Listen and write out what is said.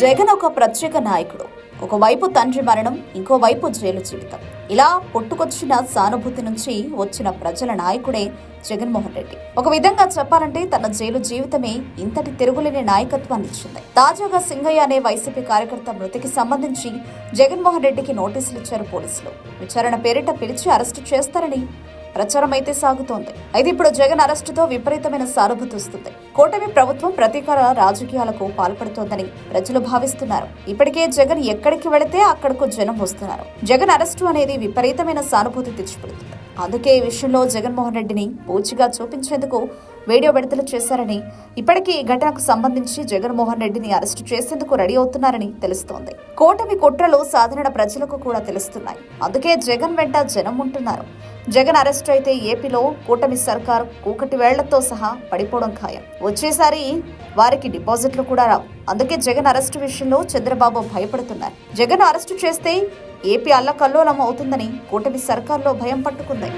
జగన్ ఒక ప్రత్యేక నాయకుడు. ఒకవైపు తండ్రి మరణం ఇంకోవైపు జైలు జీవితం. ఇలా పుట్టుకొచ్చిన సానుభూతి నుంచి వచ్చిన ప్రజల నాయకుడే జగన్మోహన్ రెడ్డి. ఒక విధంగా చెప్పాలంటే తన జైలు జీవితమే ఇంతటి తిరుగులేని నాయకత్వాన్ని ఇచ్చింది. తాజాగా సింగయ్య అనే వైసీపీ కార్యకర్త మృతికి సంబంధించి జగన్మోహన్ రెడ్డికి నోటీసులు ఇచ్చారు పోలీసులు. విచారణ పేరిట పిలిచి అరెస్టు చేస్తారని ప్రచారం అయితే సాగుతోంది. అయితే ఇప్పుడు జగన్ అరెస్టుతో విపరీతమైన సానుభూతి వస్తుంది. కూటమి ప్రభుత్వం ప్రతీకార రాజకీయాలకు పాల్పడుతోందని ప్రజలు భావిస్తున్నారు. ఇప్పటికే జగన్ ఎక్కడికి వెళితే అక్కడకు జనం వస్తున్నారు. జగన్ అరెస్టు అనేది విపరీతమైన సానుభూతి తెచ్చిపెడుతుంది. అందుకే ఈ విషయంలో జగన్మోహన్ రెడ్డిని పూచిగా చూపించేందుకు వీడియో విడుదల చేశారని ఇప్పటికీ ఈ ఘటనకు సంబంధించి జగన్మోహన్ రెడ్డిని అరెస్టు చేసేందుకు రెడీ అవుతున్నారని తెలుస్తోంది. కూటమి కుట్రలు సాధారణ ప్రజలకు కూడా తెలుస్తున్నాయి. అందుకే జగన్ వెంట జనం ఉంటున్నారు. జగన్ అరెస్టు అయితే ఏపీలో కూటమి సర్కార్ కూకటి వేళ్ళతో సహా పడిపోవడం ఖాయం. వచ్చేసారి వారికి డిపాజిట్లు కూడా రావు. అందుకే జగన్ అరెస్టు విషయంలో చంద్రబాబు భయపడుతున్నారు. జగన్ అరెస్టు చేస్తే ఏపీ అల్లకల్లోలం అవుతుందని కూటమి సర్కార్లో భయం పట్టుకుంది.